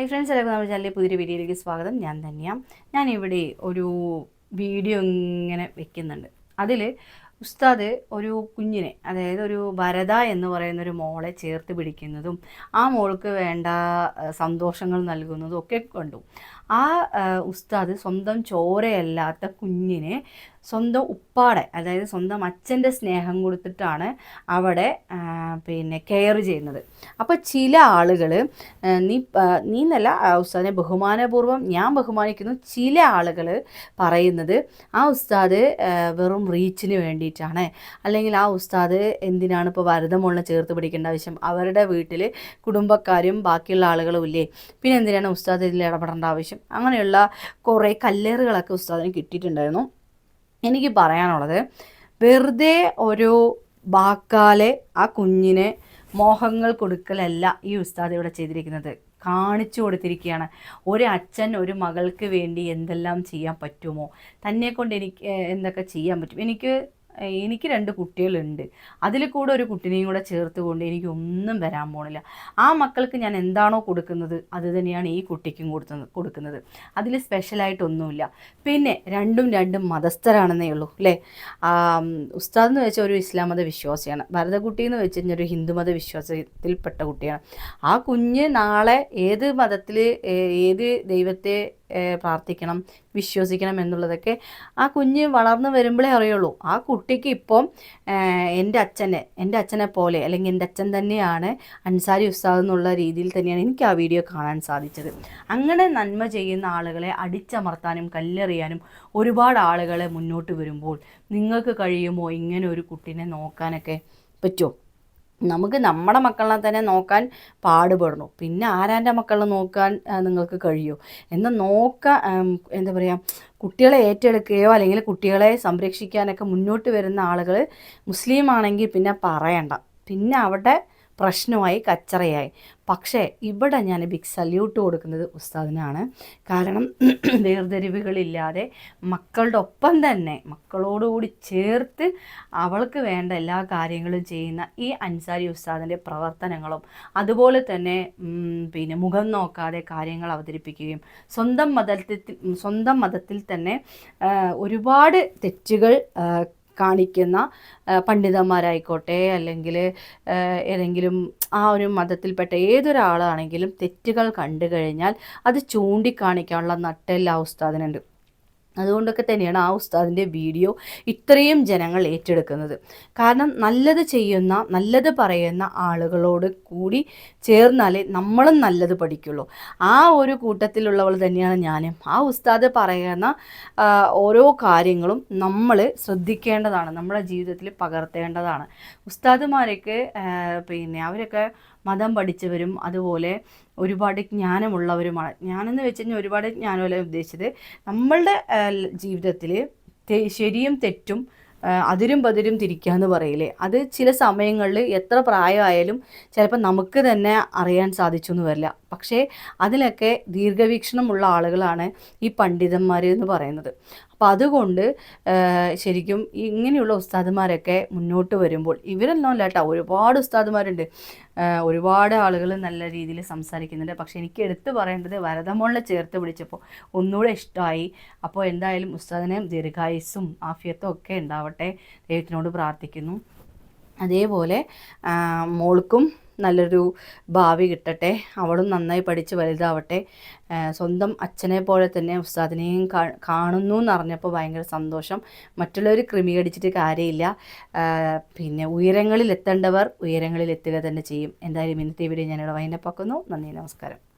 Hi friends എല്ലാവർക്കും നമ്മുടെ ചാനലിലെ പുതിയൊരു വീഡിയോയിലേക്ക് സ്വാഗതം. ഞാൻ തന്നെയാണ് ഞാനിവിടെ ഒരു വീഡിയോ ഇങ്ങനെ വെക്കുന്നുണ്ട്. അതിൽ ഉസ്താദ് ഒരു കുഞ്ഞിനെ അതായത് ഒരു ഭരത എന്ന് പറയുന്ന ഒരു മോളെ ചേർത്ത് പിടിക്കുന്നതും ആ മോൾക്ക് വേണ്ട സന്തോഷങ്ങൾ നൽകുന്നതും ഒക്കെ കണ്ടു. ആ, ഉസ്താദ് സ്വന്തം ചോരയല്ലാത്ത കുഞ്ഞിനെ സ്വന്തം ഉപ്പാടെ അതായത് സ്വന്തം അച്ഛന്റെ സ്നേഹം കൊടുത്തിട്ടാണ് അവിടെ പിന്നെ കെയർ ചെയ്യുന്നത്. അപ്പോൾ ചില ആളുകൾ നീ നീ എന്നല്ല ഉസ്താദിനെ ബഹുമാനപൂർവം ഞാൻ ബഹുമാനിക്കുന്നു. ചില ആളുകൾ പറയുന്നത് ആ ഉസ്താദ് വെറും റീച്ചിന് വേണ്ടിയിട്ടാണ്. അല്ലെങ്കിൽ ആ ഉസ്താദ് എന്തിനാണ് ഇപ്പോൾ വരുതമുള്ള ചേർത്ത് പിടിക്കേണ്ട ആവശ്യം? അവരുടെ വീട്ടിൽ കുടുംബക്കാരും ബാക്കിയുള്ള ആളുകളും ഇല്ലേ? പിന്നെ എന്തിനാണ് ഉസ്താദ് ഇതിൽ ഇടപെടേണ്ട ആവശ്യം? അങ്ങനെയുള്ള കുറേ കല്ലേറുകളൊക്കെ ഉസ്താദിന് കിട്ടിയിട്ടുണ്ടായിരുന്നു. എനിക്ക് പറയാനുള്ളത് വെറുതെ ഒരു വാക്കാലെ ആ കുഞ്ഞിനെ മോഹങ്ങൾ കൊടുക്കലല്ല ഈ ഉസ്താദ് ഇവിടെ ചെയ്തിരിക്കുന്നത്. കാണിച്ചു കൊടുത്തിരിക്കുകയാണ്. ഒരു അച്ഛൻ ഒരു മകൾക്ക് വേണ്ടി എന്തെല്ലാം ചെയ്യാൻ പറ്റുമോ? തന്നെ കൊണ്ട് എനിക്ക് എന്തൊക്കെ ചെയ്യാൻ പറ്റും? എനിക്ക് എനിക്ക് രണ്ട് കുട്ടികളുണ്ട്. അതിൽ കൂടെ ഒരു കുട്ടിനെയും കൂടെ ചേർത്ത് കൊണ്ട് എനിക്ക് ഒന്നും വരാൻ പോണില്ല. ആ മക്കൾക്ക് ഞാൻ എന്താണോ കൊടുക്കുന്നത് അത് തന്നെയാണ് ഈ കുട്ടിക്കും കൊടുത്തത് കൊടുക്കുന്നത്. അതിൽ സ്പെഷ്യലായിട്ടൊന്നുമില്ല പിന്നെ രണ്ടും രണ്ടും മതസ്ഥരാണെന്നേ ഉള്ളൂ അല്ലേ? ഉസ്താദ് എന്ന് വെച്ചാൽ ഒരു ഇസ്ലാം മത വിശ്വാസിയാണ് ഭരതകുട്ടി എന്ന് വെച്ച് കഴിഞ്ഞാൽ ഒരു ഹിന്ദുമത വിശ്വാസത്തിൽപ്പെട്ട കുട്ടിയാണ്. ആ കുഞ്ഞ് നാളെ ഏത് മതത്തിൽ ഏത് ദൈവത്തെ പ്രാർത്ഥിക്കണം വിശ്വസിക്കണം എന്നുള്ളതൊക്കെ ആ കുഞ്ഞ് വളർന്നു വരുമ്പോഴേ അറിയുള്ളൂ. ആ കുട്ടിക്ക് ഇപ്പം എന്റെ അച്ഛനെ എന്റെ അച്ഛനെ പോലെ അല്ലെങ്കിൽ എന്റെ അച്ഛൻ തന്നെയാണ് അൻസാരി ഉസ്താദ് എന്നുള്ള രീതിയിൽ തന്നെയാണ് എനിക്ക് ആ വീഡിയോ കാണാൻ സാധിച്ചത്. അങ്ങനെ നന്മ ചെയ്യുന്ന ആളുകളെ അടിച്ചമർത്താനും കല്ലെറിയാനും ഒരുപാട് ആളുകളെ മുന്നോട്ട് വരുമ്പോൾ നിങ്ങൾക്ക് കഴിയുമോ ഇങ്ങനെ ഒരു കുട്ടീനെ നോക്കാനൊക്കെ പറ്റുമോ? നമുക്ക് നമ്മുടെ മക്കളെ തന്നെ നോക്കാൻ പാടുപെടണു. പിന്നെ ആരാന്റെ മക്കളെ നോക്കാൻ നിങ്ങൾക്ക് കഴിയുമോ എന്നാൽ നോക്കാൻ എന്താ പറയുക കുട്ടികളെ ഏറ്റെടുക്കുകയോ അല്ലെങ്കിൽ കുട്ടികളെ സംരക്ഷിക്കാനൊക്കെ മുന്നോട്ട് വരുന്ന ആളുകൾ മുസ്ലിം ആണെങ്കിൽ പിന്നെ പറയണ്ട. പിന്നെ അവിടെ പ്രശ്നമായി കച്ചറയായി. പക്ഷേ ഇവിടെ ഞാൻ ബിഗ് സല്യൂട്ട് കൊടുക്കുന്നത് ഉസ്താദിനാണ്. കാരണം വേർതിരിവുകളില്ലാതെ മക്കളുടെ ഒപ്പം തന്നെ മക്കളോടുകൂടി ചേർത്ത് അവൾക്ക് വേണ്ട എല്ലാ കാര്യങ്ങളും ചെയ്യുന്ന ഈ അൻസാരി ഉസ്താദിന്റെ പ്രവർത്തനങ്ങളും അതുപോലെ തന്നെ പിന്നെ മുഖം നോക്കാതെ കാര്യങ്ങൾ അവതരിപ്പിക്കുകയും സ്വന്തം മതത്തിൽ സ്വന്തം മതത്തിൽ തന്നെ ഒരുപാട് തെറ്റുകൾ കാണിക്കുന്ന പണ്ഡിതന്മാരായിക്കോട്ടെ അല്ലെങ്കിൽ ഏതെങ്കിലും ആ ഒരു മതത്തിൽപ്പെട്ട ഏതൊരാളാണെങ്കിലും തെറ്റുകൾ കണ്ടു കഴിഞ്ഞാൽ അത് ചൂണ്ടിക്കാണിക്കാനുള്ള നട്ടെല്ലാ ഉസ്താദിനുണ്ട്. അതുകൊണ്ടൊക്കെ തന്നെയാണ് ആ ഉസ്താദിന്റെ വീഡിയോ ഇത്രയും ജനങ്ങൾ ഏറ്റെടുക്കുന്നത്. കാരണം നല്ലത് ചെയ്യുന്ന നല്ലത് പറയുന്ന ആളുകളോട് കൂടി ചേർന്നാലേ നമ്മളും നല്ലത് പഠിക്കുള്ളൂ. ആ ഒരു കൂട്ടത്തിലുള്ളവൾ തന്നെയാണ് ഞാനും. ആ ഉസ്താദ് പറയുന്ന ഓരോ കാര്യങ്ങളും നമ്മൾ ശ്രദ്ധിക്കേണ്ടതാണ്. നമ്മുടെ ജീവിതത്തിൽ പകർത്തേണ്ടതാണ്. ഉസ്താദുമാരൊക്കെ പിന്നെ അവരൊക്കെ മതം പഠിച്ചവരും അതുപോലെ ഒരുപാട് ജ്ഞാനമുള്ളവരുമാണ്. ഞാനെന്ന് വെച്ച് കഴിഞ്ഞാൽ ഒരുപാട് ജ്ഞാനമല്ല ഉദ്ദേശിച്ചത്. നമ്മളുടെ ജീവിതത്തിൽ ശരിയും തെറ്റും അതിരും പതിരും തിരിക്കുക എന്ന് പറയില്ലേ? അത് ചില സമയങ്ങളിൽ എത്ര പ്രായമായാലും ചിലപ്പോൾ നമുക്ക് തന്നെ അറിയാൻ സാധിച്ചു എന്ന് വരില്ല. പക്ഷേ അതിലൊക്കെ ദീർഘവീക്ഷണമുള്ള ആളുകളാണ് ഈ പണ്ഡിതന്മാർ എന്ന് പറയുന്നത്. അപ്പം അതുകൊണ്ട് ശരിക്കും ഇങ്ങനെയുള്ള ഉസ്താദുമാരൊക്കെ മുന്നോട്ട് വരുമ്പോൾ ഇവരൊന്നും അല്ല കേട്ടോ ഒരുപാട് ഉസ്താദുമാരുണ്ട്. ഒരുപാട് ആളുകൾ നല്ല രീതിയിൽ സംസാരിക്കുന്നുണ്ട്. പക്ഷെ എനിക്ക് എടുത്തു പറയേണ്ടത് വരദമോളിനെ ചേർത്ത് പിടിച്ചപ്പോൾ ഒന്നുകൂടെ ഇഷ്ടമായി അപ്പോൾ എന്തായാലും ഉസ്താദിനെ ദീർഘായുസ്സും ആഫിയത്തും ഒക്കെ ഉണ്ടാവട്ടെ ദൈവത്തിനോട് പ്രാർത്ഥിക്കുന്നു. അതേപോലെ മോൾക്കും നല്ലൊരു ഭാവി കിട്ടട്ടെ. അവളും നന്നായി പഠിച്ച് വലുതാവട്ടെ. സ്വന്തം അച്ഛനെ പോലെ തന്നെ ഉസ്താദിനെയും കാണുന്നു എന്നറിഞ്ഞപ്പോൾ ഭയങ്കര സന്തോഷം. മറ്റുള്ളവർ ക്രമീകരിച്ചിട്ട് കാര്യമില്ല. പിന്നെ ഉയരങ്ങളിൽ എത്തേണ്ടവർ ഉയരങ്ങളിൽ എത്തുക തന്നെ ചെയ്യും. എന്തായാലും ഇന്നത്തെ വീഡിയോ ഞാനിവിടെ വൈൻഡപ്പാക്കുന്നു. നന്ദി നമസ്കാരം.